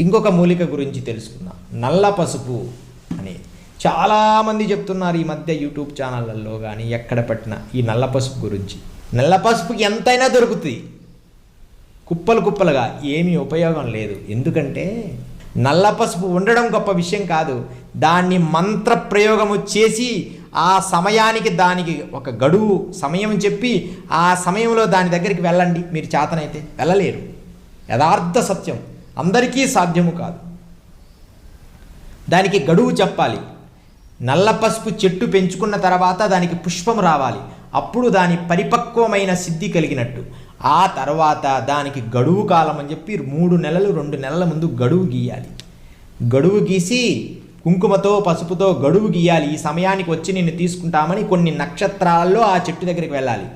ఇంకొక మూలిక గురించి తెలుసుకుందాం. నల్ల పసుపు అని చాలామంది చెప్తున్నారు ఈ మధ్య యూట్యూబ్ ఛానళ్ళల్లో కానీ ఎక్కడ పట్టినా ఈ నల్ల పసుపు గురించి. నల్ల పసుపు ఎంతైనా దొరుకుతుంది. కుప్పలు కుప్పలుగా ఏమీ ఉపయోగం లేదు. ఎందుకంటే నల్ల పసుపు ఉండడం గొప్ప విషయం కాదు. దాన్ని మంత్ర ప్రయోగము చేసి ఆ సమయానికి దానికి ఒక గడువు సమయం చెప్పి ఆ సమయంలో దాని దగ్గరికి వెళ్ళండి. మీరు చేతనైతే వెళ్ళలేరు. యథార్థ సత్యం. అందరికీ సాధ్యము కాదు. దానికి గడువు చెప్పాలి. నల్ల పసుపు చెట్టు పెంచుకున్న తర్వాత దానికి పుష్పం రావాలి. అప్పుడు దాని పరిపక్వమైన సిద్ధి కలిగినట్టు. ఆ తర్వాత దానికి గడువు కాలం అని చెప్పి మూడు నెలలు రెండు నెలల ముందు గడువు గీయాలి. గడువు గీసి కుంకుమతో పసుపుతో గడువు గీయాలి. ఈ సమయానికి వచ్చి నిన్ను తీసుకుంటామని కొన్ని నక్షత్రాల్లో ఆ చెట్టు దగ్గరికి వెళ్ళాలి.